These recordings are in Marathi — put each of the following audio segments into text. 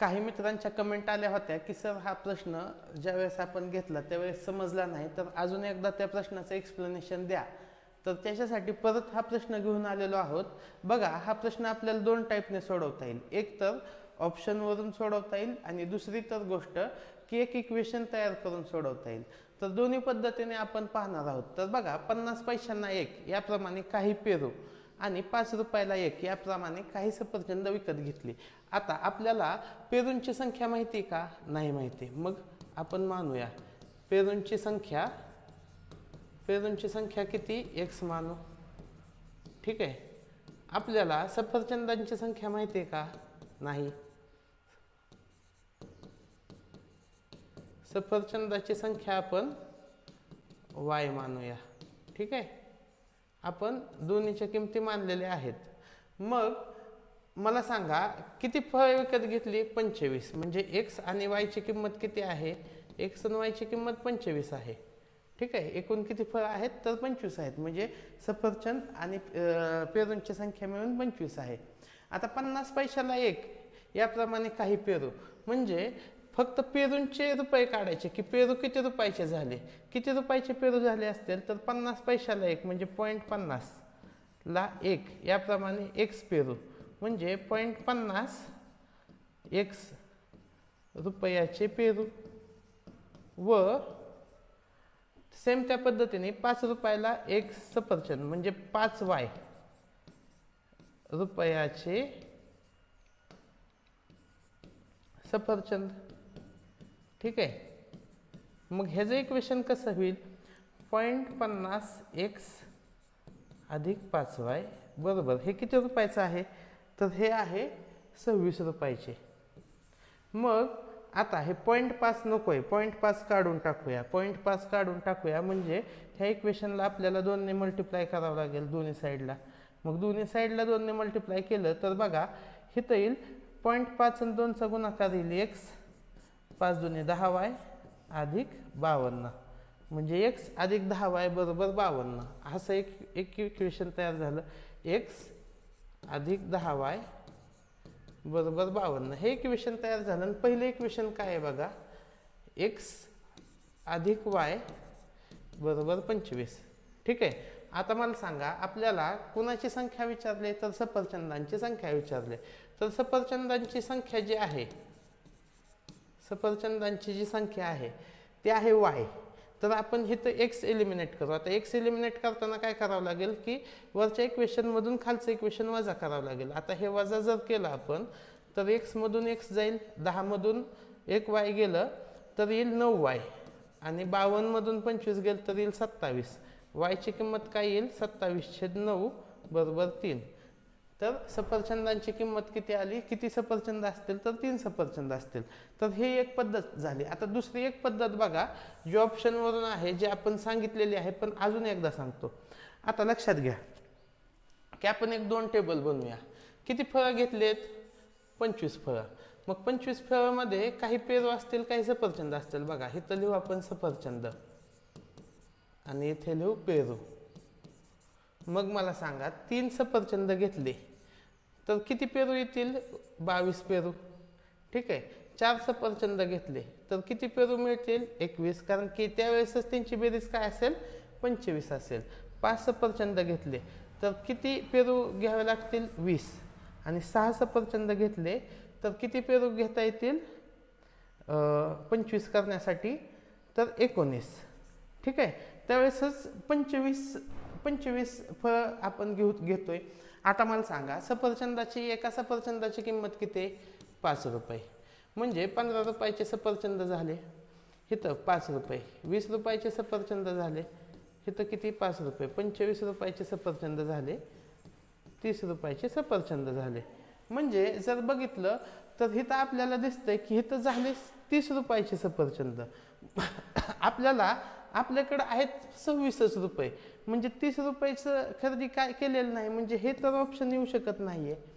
काही मित्रांच्या कमेंट आल्या होत्या की सर हा प्रश्न ज्यावेळेस आपण घेतला त्यावेळेस समजला नाही तर अजून एकदा त्या प्रश्नाचं एक्सप्लेनेशन द्या. तर त्याच्यासाठी परत हा प्रश्न घेऊन आलेलो आहोत. बघा हा प्रश्न आपल्याला दोन टाईपने सोडवता येईल. एक तर ऑप्शनवरून सोडवता येईल आणि दुसरी तर गोष्ट की एक इक्वेशन तयार करून सोडवता येईल. तर दोन्ही पद्धतीने आपण पाहणार आहोत. तर बघा पन्नास पैशांना एक याप्रमाणे काही पेरू. आणि पाच रुपयाला एक याप्रमाणे काही सफरचंद विकत घेतली. आता आपल्याला पेरूंची संख्या माहिती आहे का? नाही माहिती. मग आपण मानूया. पेरूंची संख्या पेरूंची संख्या किती? एक्स मानू हो. ठीक आहे. आपल्याला सफरचंदांची संख्या माहिती आहे का? नाही. सफरचंदाची संख्या आपण वाय मानूया. ठीक आहे. आपण दोन्हीच्या किमती मानलेल्या आहेत. मग मला सांगा किती फळं विकत घेतली? पंचवीस. म्हणजे एक्स आणि वायची किंमत किती आहे? एक्स आणि वायची किंमत पंचवीस आहे. ठीक आहे? एकूण किती फळं आहेत? तर पंचवीस आहेत. म्हणजे सफरचंद आणि पेरूंची संख्या मिळून पंचवीस आहे. आता पन्नास पैशाला एक. याप्रमाणे काही पेरू. म्हणजे फक्त पेरूंचे रुपये काढायचे की पेरू किती रुपयाचे झाले? किती रुपयाचे पेरू झाले असतील तर पन्नास पैशाला एक म्हणजे पॉईंट पन्नास ला एक. याप्रमाणे एक्स पेरू म्हणजे पॉईंट पन्नास एक्स रुपयाचे पेरू. व सेम त्या पद्धतीने पाच रुपयाला एक सफरचंद म्हणजे पाच वाय रुपयाचे सफरचंद. ठीक आहे? मग ह्याचं इक्वेशन कसं होईल? पॉईंट पन्नास एक्स अधिक पाच वाय बरोबर. हे किती रुपयाचं आहे? तर हे आहे सव्वीस रुपयाचे. मग आता हे पॉईंट पाच नको आहे. पॉईंट पाच काढून टाकूया. पॉईंट पाच काढून टाकूया म्हणजे ह्या इक्वेशनला आपल्याला दोनने मल्टिप्लाय करावं लागेल दोन्ही साईडला मग दोन्ही साईडला दोनने मल्टिप्लाय केलं तर बघा हिथं येईल पॉईंट पाच आणि दोनचा गुणाकार येईल एक्स पाच दोन्ही दहा वाय अधिक बावन्न. म्हणजे एक्स अधिक दहा वाय बरोबर बावन्न. असं एक एक इक्वेशन तयार झालं. एक्स अधिक दहा वाय बरोबर बावन्न. हे इक्वेशन तयार झालं. आणि पहिलं इक्वेशन काय आहे बघा? एक्स अधिक वाय बरोबर पंचवीस. ठीक आहे? आता मला सांगा आपल्याला कुणाची संख्या विचारली? तर सफरचंदांची संख्या विचारली. तर सफरचंदांची संख्या जी आहे सफरचंदांची जी संख्या आहे ती आहे वाय तर आपण इथं एक्स एलिमिनेट करू. आता एक्स एलिमिनेट करताना काय करावं लागेल की वरच्या इक्वेशनमधून खालचं इक्वेशन वजा करावं लागेल. आता हे वजा जर केलं आपण तर एक्समधून एक्स जाईल दहामधून एक वाय गेलं तर येईल नऊ वाय आणि बावन्नमधून पंचवीस गेलं तर येईल सत्तावीस. वायची किंमत काय येईल? सत्तावीस छेद नऊ बरोबर तीन. तर सफरचंदांची किंमत किती आली? किती सफरचंद असतील तर तीन सफरचंद असतील. तर ही एक पद्धत झाली. आता दुसरी एक पद्धत बघा जी ऑप्शनवरून आहे जे आपण सांगितलेली आहे पण अजून एकदा सांगतो. आता लक्षात घ्या. की आपण एक दोन टेबल बनवूया. किती फळं घेतलेत? पंचवीस फळं. मग पंचवीस फळामध्ये काही पेरू असतील काही सफरचंद असतील. बघा इथं लिहू आपण सफरचंद. आणि इथे लिहू पेरू. मग मला सांगा तीन सफरचंद घेतले. तर किती पेरू येतील? बावीस पेरू. ठीक आहे. चार सफरचंद घेतले. तर किती पेरू मिळतील? एकवीस. कारण की त्यावेळेसच त्यांची बेरीज काय असेल? पंचवीस असेल. पाच सफरचंद घेतले. तर किती पेरू घ्यावे लागतील? वीस. आणि सहा सफरचंद घेतले. तर किती पेरू घेता येतील? पंचवीस करण्यासाठी. तर एकोणीस. ठीक आहे. त्यावेळेसच पंचवीस पंचवीस फळं आपण घेऊ आहे आता मला सांगा सफरचंदाची एका सफरचंदाची किंमत किती आहे? पाच रुपये. म्हणजे पंधरा रुपयाचे सफरचंद झाले इथं पाच रुपये. वीस रुपयाचे सफरचंद झाले इथं किती? पाच रुपये. पंचवीस रुपयाचे सफरचंद झाले तीस रुपयाचे सफरचंद झाले. म्हणजे जर बघितलं तर इथं आपल्याला दिसतंय की इथं झाले तीस रुपयाचे सफरचंद. आपल्याला आपल्याकडं आहेत सव्वीसच रुपये. म्हणजे तीस रुपयाचं खरेदी काय केलेलं नाही म्हणजे हे तर ऑप्शन येऊ शकत नाही आहे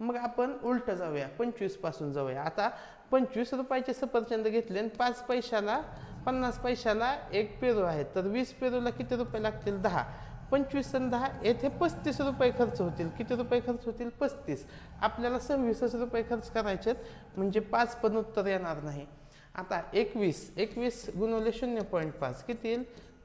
मग आपण उलट जाऊया पंचवीसपासून जाऊया. आता पंचवीस रुपयाचे सफरचंद घेतले आणि पाच पैशाला पन्नास पैशाला एक पेरू आहे. तर वीस पेरूला किती रुपये लागतील? दहा. पंचवीस आणि दहा येथे पस्तीस रुपये खर्च होतील. किती रुपये खर्च होतील? पस्तीस. आपल्याला सव्वीसच रुपये खर्च करायचे म्हणजे पाच पण उत्तर येणार नाही. आता एकवीस एकवीस गुणवले शून्य पॉईंट पाच किती येईल?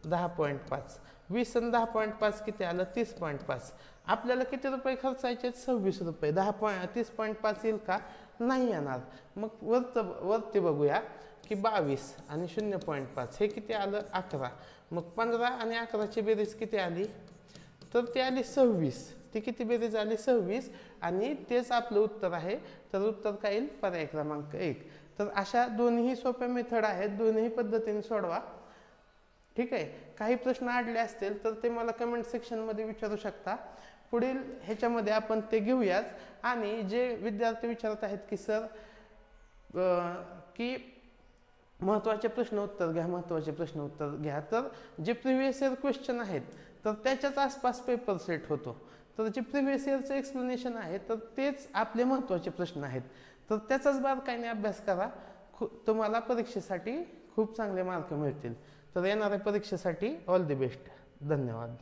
दहा पॉईंट पाच. वीस आणि दहा पॉईंट पाच किती आलं? तीस पॉईंट पाच. आपल्याला किती रुपये खर्चायचे आहेत? सव्वीस रुपये. दहा पॉईंट तीस पॉईंट पाच येईल का? नाही येणार. मग वरत वरती बघूया की बावीस आणि शून्य पॉईंट पाच हे किती आलं? अकरा. मग पंधरा आणि अकराची बेरीज किती आली? तर ती आली सव्वीस. ती किती बेरीज आली? सव्वीस. आणि तेच आपलं उत्तर आहे. तर उत्तर काय येईल? पर्याय क्रमांक एक. तर अशा दोन्ही सोप्या मेथड आहेत दोन्ही पद्धतीने सोडवा. ठीक आहे? काही प्रश्न अडले असतील तर ते मला कमेंट सेक्शनमध्ये विचारू शकता. पुढील ह्याच्यामध्ये आपण ते घेऊयाच आणि जे विद्यार्थी विचारत आहेत की सर की महत्त्वाचे प्रश्न उत्तर घ्या महत्त्वाचे प्रश्न उत्तर घ्या. तर जे प्रिव्हियस इयर क्वेश्चन आहेत तर त्याच्याच आसपास पेपर सेट होतो. तर जे प्रिव्हियस इयरचं एक्सप्लेनेशन आहे. तर तेच आपले महत्त्वाचे प्रश्न आहेत. तर त्याचाच बारकाईने अभ्यास करा. खू तुम्हाला परीक्षेसाठी खूप चांगले मार्क मिळतील. तर येणाऱ्या परीक्षेसाठी ऑल दी बेस्ट धन्यवाद.